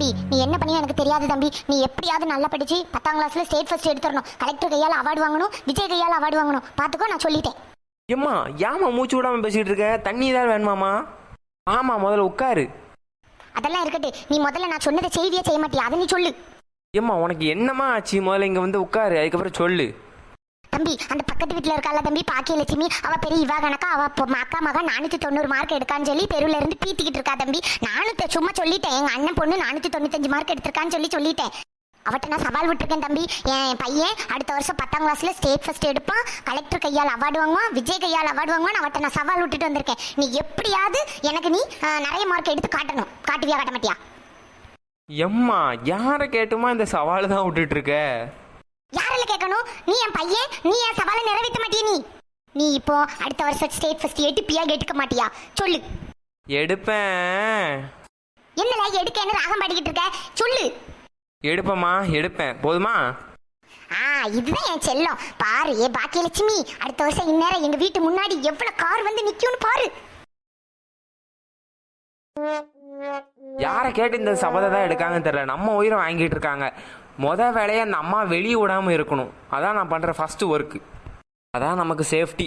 தம்பி நீ என்ன பண்ணி எனக்கு தெரியாது தம்பி. நீ எப்படியாவது நல்லா படிச்சு பத்தாம் கிளாஸ்ல ஸ்டேட் ஃபர்ஸ்ட் எடுத்துடணும். கலெக்டர் கையால் அவார்டு வாங்கணும் விஜய் கையால் அவார்டு வாங்கணும். பார்த்துக்கோ நான் சொல்லிட்டேன். எம்மா ஏம்மா மூச்சு விடாம பேசிட்டு இருக்க? தண்ணி தான் வேணுமாமா ஆமா முதல்ல உட்காரு. அதெல்லாம் இருக்கட்டு நீ முதல்ல நான் சொன்னதை செய்தியே செய்ய மாட்டியா? அதை நீ சொல்லு. ஏம்மா உனக்கு என்னம்மா ஆச்சு? முதல்ல இங்க வந்து உட்காரு. அதுக்கப்புறம் சொல்லு. தம்பி அந்த பக்கத்து வீட்டில் இருக்கால தம்பி பாக்கியலட்சுமி. அவ பெரிய இவா கணக்கா. அவ அக்கா மகன் நானூற்றி தொண்ணூறு மார்க் எடுக்கான்னு சொல்லி தெருவில் இருந்து பீத்திக்கிட்டு இருக்கா தம்பி. நானூற்றி சும்மா சொல்லிட்டேன். எங்கள் அண்ணன் பொண்ணு நானூற்றி தொண்ணூத்தஞ்சு மார்க் எடுத்திருக்கான்னு சொல்லி சொல்லிட்டேன். அவட்ட நான் சவால் விட்டுருக்கேன் தம்பி. என் பையன் அடுத்த வருஷம் பத்தாம் கிளாஸ்ல ஸ்டேட் ஃபர்ஸ்ட் எடுப்பான். கலெக்டர் கையால் அவார்டு வாங்குவான். விஜய் கையால் அவார்டு வாங்குவான் அவட்ட நான் சவால் விட்டுட்டு வந்திருக்கேன். நீ எப்படியாவது எனக்கு நீ நிறைய மார்க் எடுத்து காட்டணும். காட்டுவியா காட்ட மாட்டியா எம்மா யாரை கேட்டுமா இந்த சவால் தான் விட்டுட்டு இருக்க? கேட்கணும் நீ என் பையன் நீ என் சவாலை நிறைவேற்ற மாட்டியா நீ. நீ இப்போ அடுத்த வருஷம் ஸ்டேட் ஃபர்ஸ்ட் எடுப்பியா எடுக்க மாட்டியா? சொல்லு. எடுப்பேன். என்னல எடுக்க என்ன ராகம் பாடிக்கிட்டு இருக்க? சொல்லு. எடுப்பேம்மா எடுப்பேன். போதுமா? ஆ இதுதான் என் செல்லம். பாரு ஏ பாக்கியலட்சுமி அடுத்த வருஷம் இந்நேரம் எங்க வீட்டு முன்னாடி எவ்வளவு கார் வந்து நிக்கும்னு பாரு. யாரை கேட்டு இந்த சபதை தான் எடுக்காங்கன்னு தெரில நம்ம உயிரை வாங்கிட்டு இருக்காங்க. மொதல் வேலையை அந்த அம்மா வெளியே விடாமல் இருக்கணும். அதான் நான் பண்ணுற ஃபஸ்ட்டு ஒர்க்கு அதான் நமக்கு சேஃப்டி